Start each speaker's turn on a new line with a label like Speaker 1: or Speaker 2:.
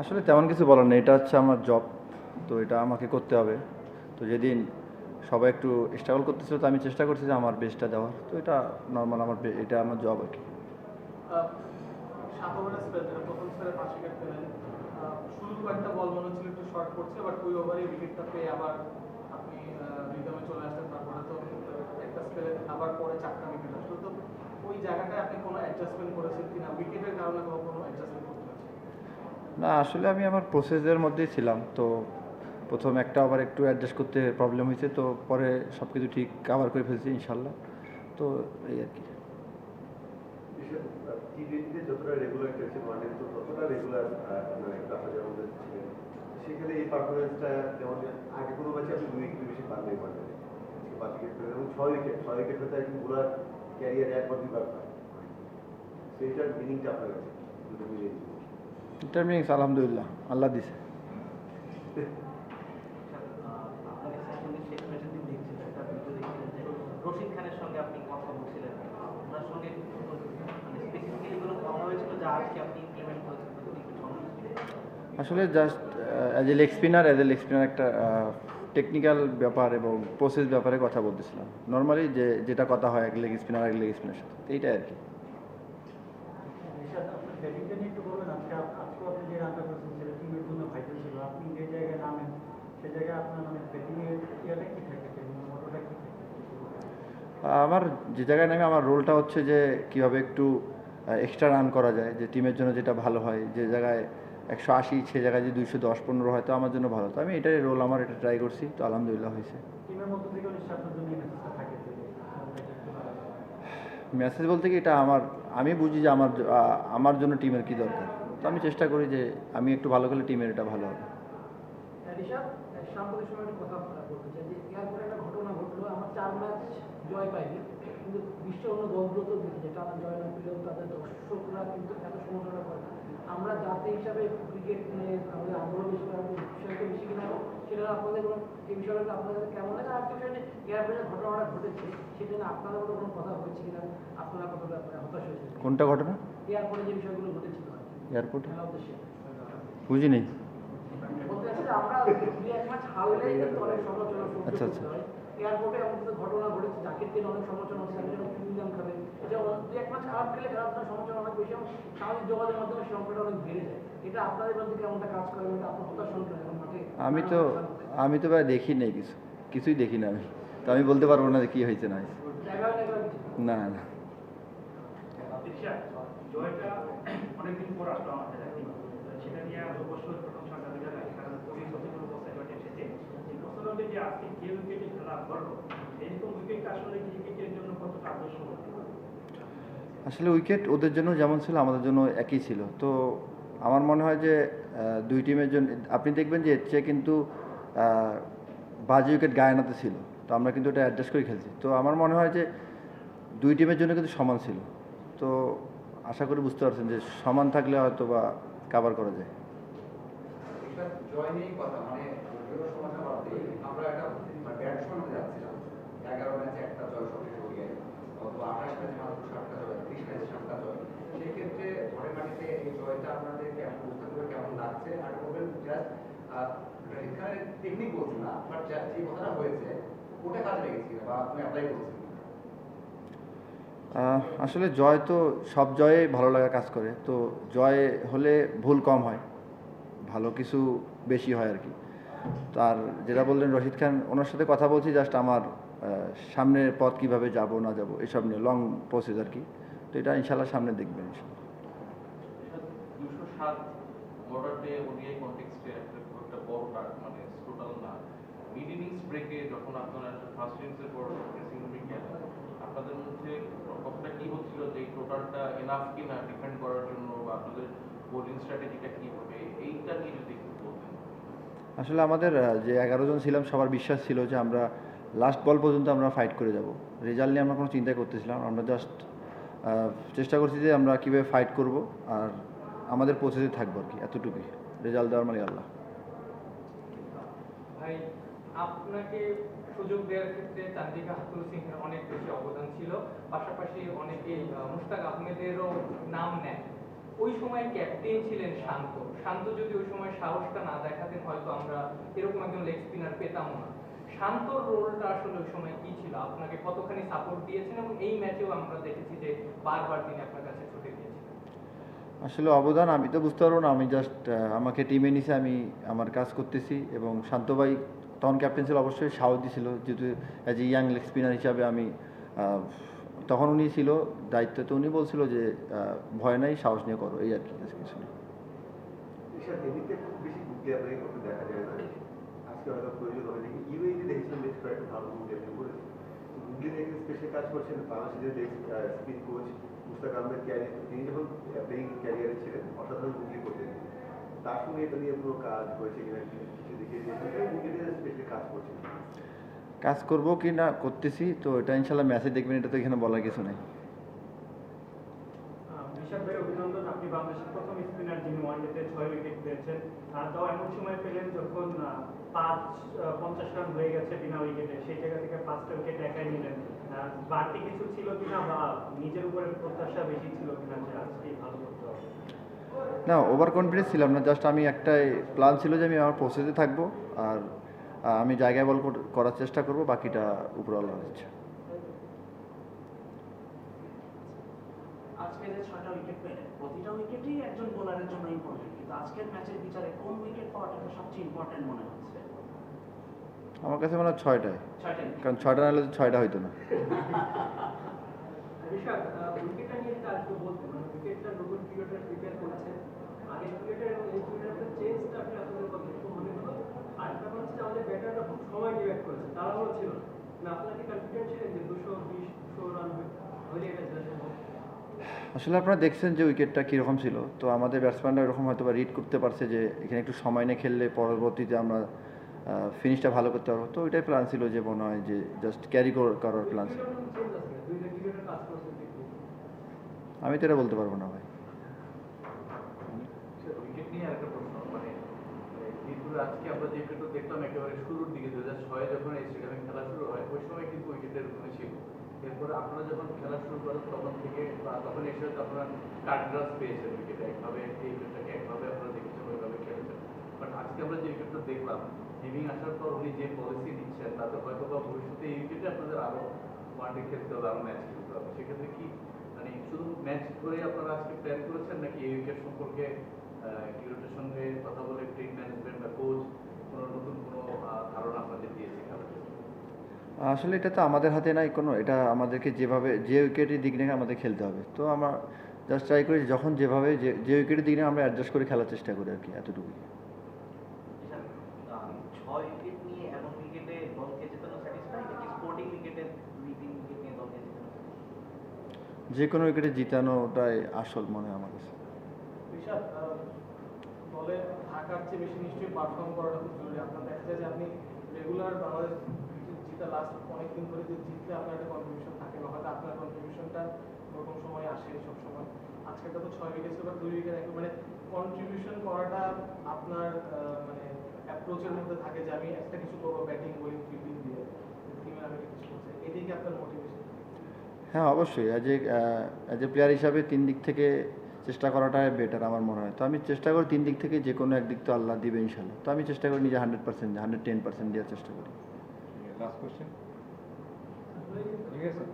Speaker 1: আসলে তেমন কিছু বলার নেই। এটা হচ্ছে আমার জব তো এটা আমাকে করতে হবে। তো যেদিন সবাই একটু স্ট্রাগল করতেছিল, তো আমি চেষ্টা করছি যে আমার বেস্টটা দেওয়ার। তো এটা নর্মাল আমার এটা আমার জব আর কি।
Speaker 2: ওই আপনি কোনো অ্যাডজাস্টমেন্ট করেছেন কিনা? উইকেটের কারণে কোনো অ্যাডজাস্টমেন্ট
Speaker 1: না, আসলে আমি আমার প্রসেসের মধ্যেই ছিলাম। তো প্রথম একটা আবার একটু অ্যাডজাস্ট করতে প্রবলেম হয়েছে, তো পরে সব কিছু ঠিক কাভার করে ফেলছি ইনশাল্লাহ। তো এই আর কি।
Speaker 3: মানে দুই উইকেট বেশি উইকেট ছয় সেইটার মিনিংটা আপনার কাছে
Speaker 1: মিনিংস আলহামদুলিল্লাহ আল্লাহ দিছে আসলে just as a leg spinner as a leg spinner একটা টেকনিক্যাল ব্যাপার এবং প্রসেস ব্যাপারে কথা বলতেছিলাম। নর্মালি যে যেটা কথা হয় এক লেগ স্পিনার এক লেগ স্পিনার সাথে। এইটাই আর কি
Speaker 4: নিশাদ, আপনার ব্যাটিংটা নিয়ে একটু বলবেন আজকে আপ- আজকেও আপনি যে রানটা করেছেন সেটা টিমের জন্য ভাইটাল ছিল আপনি যে জায়গায় নামেন সে জায়গায় আপনার মানে ব্যাটিংয়ের ইয়াটা কি থাকে মোটোটা কি থাকে
Speaker 1: আমার যে জায়গায় নামে আমার রোলটা হচ্ছে যে কীভাবে একটু এক্সট্রা রান করা যায় যে টিমের জন্য যেটা ভালো হয়। যে জায়গায় একশো আশি সে জায়গায় যদি দুইশো দশ পনেরো হয় তো আমার জন্য ভালো। তো আমি এটাই রোল আমার এটা ট্রাই করছি তো আলহামদুলিল্লাহ হয়েছে।
Speaker 4: যে।
Speaker 1: মেসেজ বলতে কি এটা আমার আমি বুঝি যে আমার আমার জন্য টিমের কী দরকার। তো আমি চেষ্টা করি যে আমি একটু ভালো করলে টিমের এটা ভালো হবে।
Speaker 5: সাম্প্রতিক সময় কথা বলতে চাই যে এরপরে একটা ঘটনা ঘটলো আমার চার ম্যাচ জয় পাইনি কিন্তু বিশ্ব অন্য দলগুলো তো টানা জয় না পেলেও তাদের দর্শকরা কিন্তু এত সমালোচনা করে না। আমরা জাতি হিসাবে ক্রিকেট নিয়ে আমাদের আগ্রহ বেশি আমাদের বিষয়টা বেশি কিনা সেটা আপনাদের এই বিষয়টা আপনাদের কেমন লাগে? আর যে এয়ারপোর্টের ঘটনাটা ঘটেছে সেটা নিয়ে আপনাদের মতো কোনো কথা হয়েছে কিনা আপনারা কতটা হতাশ হয়েছে
Speaker 1: কোনটা ঘটনা?
Speaker 5: এয়ারপোর্টে যে বিষয়গুলো ঘটেছিল
Speaker 1: এয়ারপোর্টে বুঝি নেই আচ্ছা,
Speaker 5: এয়ারপোর্টে এমন কিছু ঘটনা ঘটেছে অনেক সমালোচনা হচ্ছে আমি যেন প্রিমিয়াম খাবে। এটা অনেক- এক খারাপ খেলে সমালোচনা অনেক বেশি এবং সামাজিক যোগাযোগের মাধ্যমে সেই সংখ্যাটা অনেক বেড়ে যায়। এটা আপনাদের মধ্যে কেমনটা কাজ করে এটা আপনার হতাশ হন এখন মাঠে
Speaker 1: আমি তো আমি তো ভাই দেখি নাই কিছু কিছুই দেখি না আমি। তো আমি বলতে পারব না যে কী হয়েছে না
Speaker 5: না
Speaker 1: না না।
Speaker 6: জয়টা অনেকদিন পর আসলো আমাদের আর কি। সেটা নিয়ে আরও প্রশ্ন প্রথম সাংবাদিকরা লাগে কারণ পুলিশ যতগুলো বছর জয়টা এসেছে এই যে আজকে যে উইকেটে খেলা করল এরকম উইকেটটা আসলে ক্রিকেটের জন্য কতটা আদর্শ
Speaker 1: আসলে উইকেট ওদের জন্য যেমন ছিল আমাদের জন্য একই ছিল। তো আমার মনে হয় যে দুই টিমের জন্য আপনি দেখবেন যে এর চেয়ে কিন্তু বাজে উইকেট গায়ানাতে ছিল। তো আমরা কিন্তু এটা অ্যাডজাস্ট করে খেলছি। তো আমার মনে হয় যে দুই টিমের জন্য কিন্তু সমান ছিল। তো আশা করি বুঝতে পারছেন যে সমান থাকলে হয়তো বা কাভার করা যায়।
Speaker 7: কথা মানে আমরা একটা যাচ্ছিলাম। এগারো ম্যাচে একটা জয় অথবা আঠাশ ম্যাচে মাত্র সাতটা জয়, ত্রিশ ম্যাচে সাতটা জয়। সেক্ষেত্রে ঘরে মাটিতে এই জয়টা আপনাদের কেমন বুঝতে কেমন লাগছে? আর জাস্ট এখানে টেকনিক বলছি না বাট যে কথাটা হয়েছে, ওটা কাজে লেগেছে বা আপনি অ্যাপ্লাই করছেন
Speaker 1: আসলে জয় তো সব জয়ে ভালো লাগা কাজ করে। তো জয় হলে ভুল কম হয়, ভালো কিছু বেশি হয় আর কি। তার যেটা বললেন রশিদ খান, ওনার সাথে কথা বলছি জাস্ট আমার সামনের পথ কীভাবে যাব, না যাব, এসব নিয়ে লং প্রসেস আর কি। তো এটা ইনশাল্লাহ সামনে দেখবেন
Speaker 8: মানে আপনাদের মধ্যে কতটা কি হচ্ছিল যে টোটালটা এনাফ কিনা ডিফেন্ড করার জন্য বা আপনাদের বোলিং স্ট্র্যাটেজিটা কি হবে? এইটা নিয়ে যদি একটু বলতেন।
Speaker 1: আসলে আমাদের যে এগারো জন ছিলাম, সবার বিশ্বাস ছিল যে আমরা লাস্ট বল পর্যন্ত আমরা ফাইট করে যাব। রেজাল্ট নিয়ে আমরা কোনো চিন্তা করতেছিলাম আমরা জাস্ট চেষ্টা করছি যে আমরা কীভাবে ফাইট করব আর আমাদের প্রসেসে থাকব আর কি, এতটুকুই। রেজাল্ট দেওয়ার মানে আল্লাহ।
Speaker 2: আপনাকে সুযোগ দেওয়ার ক্ষেত্রে চান্দিকা সিংহের অনেক বেশি অবদান ছিল। পাশাপাশি মুশতাক আহমেদেরও নাম নেয় ওই সময় ক্যাপ্টেন ছিলেন শান্ত। শান্ত যদি ওই সময় সাহসটা না দেখাতেন, হয়তো আমরা এরকম একজন লেগ স্পিনার পেতাম না। শান্তর রোলটা আসলে ওই সময় কি ছিল? আপনাকে কতখানি সাপোর্ট দিয়েছেন এবং এই ম্যাচেও আমরা দেখেছি যে বারবার তিনি আপনার কাছে ছুটে গিয়েছেন
Speaker 1: আসলে অবদান আমি তো বুঝতে পারব না। আমি জাস্ট আমাকে টিমে নিছে, আমি আমার কাজ করতেছি এবং শান্ত ভাই তখন ক্যাপ্টেন ছিল, অবশ্যই সাহস দিছিল। যেহেতু as a young leg spinner হিসাবে আমি তখন উনি ছিল দায়িত্ব তো উনি বলছিল যে ভয় নাই, সাহস নিয়ে করো, এই আর কি কিছু না।
Speaker 3: ঈশান খুব বেশি গুগলি আপনাকে দেখা যায় না। আজকে হয়তো প্রয়োজন হবে যে বেশ কয়েকটা ভালো গুগলি আপনি গুগলি দেখে স্পেশাল কাজ করছেন, বাংলাদেশের যে spin coach Mushtaq Ahmed career, তিনি যখন প্লেইং ক্যারিয়ারে ছিলেন, অসাধারণ গুগলি করতেন। তার সঙ্গে এটা কোনো কাজ হয়েছে কিছু কাজ করছেন।
Speaker 1: কাজ করব কি না করতেছি তো এটা ইনশাল্লাহ ম্যাচে দেখবেন এটা তো এখানে বলার কিছু নেই।
Speaker 4: অভিনন্দন। আপনি বাংলাদেশের প্রথম স্পিনার যিনি ওয়ানডেতে ছয় উইকেট পেয়েছেন তাও এমন সময় পেলেন যখন পাঁচ পঞ্চাশ রান হয়ে গেছে বিনা উইকেটে সেই জায়গা থেকে পাঁচটা উইকেট একাই নিলেন। বাড়তি কিছু ছিল কিনা বা নিজের উপরে প্রত্যাশা বেশি ছিল কিনা যে আজকে ভালো করতে হবে।
Speaker 1: না ওভার কনফিডেন্স ছিলাম না জাস্ট আমি একটাই প্ল্যান ছিল যে আমি আমার প্রসেসে থাকব। আর আমি জায়গায় বল করার চেষ্টা করব বাকিটা উপরওয়ালা ইচ্ছা
Speaker 9: আজকে যে ছয়টা উইকেট পেলেন প্রতিটা উইকেটই একজন বোলারের জন্য ইম্পর্টেন্ট কিন্তু আজকের ম্যাচের বিচারে কোন উইকেট পাওয়াটা সবচেয়ে ইম্পর্টেন্ট মনে হচ্ছে?
Speaker 1: আমার কাছে মনে হয় ছয়টায় কারণ ছয়টা না হলে তো ছয়টা হইতো না
Speaker 5: ঋষাদ উইকেটটা নিয়ে যেটা আজকে বলতে মানে উইকেটটা নতুন ক্রিকেটার প্রিপেয়ার করেছে আগের ক্রিকেটার এবং এই ক্রিকেটারের চেঞ্জটা আপনি আপনাদের কতটুকু মনে হলো আর একটা হচ্ছে যে আমাদের ব্যাটাররা খুব সময় ডিভাইড করেছে। তাড়াহুড়ো ছিল না আপনারা কি কনফিডেন্ট ছিলেন যে দুশো বিশ দুশো রান হলে এটা জেতা সম্ভব
Speaker 1: আসলে আপনারা দেখছেন যে উইকেটটা কীরকম ছিল। তো আমাদের ব্যাটসম্যানরা এরকম হয়তো বা রিড করতে পারছে যে এখানে একটু সময় নিয়ে খেললে পরবর্তীতে আমরা ফিনিশটা ভালো করতে পারব। তো ওইটাই প্ল্যান ছিল যে মনে হয় যে জাস্ট ক্যারি করার প্ল্যান ছিল। আমি তো এটা বলতে পারব না ভাই
Speaker 8: উইকেট নিয়ে আরেকটা প্রশ্ন মানে কিন্তু আজকে আমরা যে উইকেট দেখলাম, একেবারে শুরুর দিকে দু হাজার ছয় যখন এই স্টেডিয়ামে খেলা শুরু হয়, ওই সময় কিন্তু উইকেটের ওখানে ছিল। এরপরে আপনারা যখন খেলা শুরু করেন, তখন থেকে বা তখন এসে আপনারা কার্ডগ্রাস পেয়েছেন উইকেটে একভাবে এই উইকেটটাকে একভাবে আপনারা দেখেছেন, ওইভাবে খেলেছেন। বাট আজকে আমরা যে উইকেটটা দেখলাম হিমিং আসার পর উনি যে পলিসি দিচ্ছেন, তাতে হয়তো বা ভবিষ্যতে এই উইকেটে আপনাদের আরও ওয়ানডে খেলতে হবে, আরও ম্যাচ খেলতে হবে। সেক্ষেত্রে কি মানে শুধু ম্যাচ ধরে আপনারা আজকে প্ল্যান করেছেন, নাকি এই উইকেট সম্পর্কে সঙ্গে কথা বলে টিম ম্যানেজমেন্ট বা কোচ কোনো নতুন কোনো ধারণা আপনাদের দিয়েছে
Speaker 1: আসলে এটা তো আমাদের হাতে নাই কোনো এটা আমাদেরকে যেভাবে যে উইকেটের দিক নিয়ে আমাদের খেলতে হবে। তো আমরা জাস্ট ট্রাই করি যখন যেভাবে যে যে উইকেটের দিক নিয়ে আমরা অ্যাডজাস্ট করে খেলার চেষ্টা করি আর কি এতটুকুই। যে কোনো উইকেটে জিতানোটাই আসল মনে হয় আমার কাছে।
Speaker 2: থাকার চেয়ে বেশি নিশ্চয়ই পারফর্ম করাটা খুব জরুরি। আপনার দেখা যায় যে আপনি রেগুলার বাংলাদেশ লাস্ট ধরে যে জিতলে আপনার একটা কন্ট্রিবিউশন থাকে বা হয়তো আপনার কন্ট্রিবিউশনটা ওরকম সময় আসে সব সময় আজকেটা তো ছয় উইকেট বা দুই উইকেট একটু মানে কন্ট্রিবিউশন করাটা আপনার মানে অ্যাপ্রোচের মধ্যে থাকে যে আমি একটা কিছু করব ব্যাটিং বোলিং ফিল্ডিং দিয়ে। টিমের আমি কিছু করছি। আপনার মোটিভেশন
Speaker 1: হ্যাঁ অবশ্যই। As a as a player হিসাবে তিন দিক থেকে চেষ্টা করাটাই বেটার আমার মনে হয়। তো আমি চেষ্টা করি তিন দিক থেকে যে কোনো একদিক তো আল্লাহ দিবে ইনশাল্লাহ তো আমি চেষ্টা করি নিজে hundred percent hundred ten percent দেওয়ার চেষ্টা করি।
Speaker 10: লাস্ট কোয়েশ্চেন ঠিক আছে।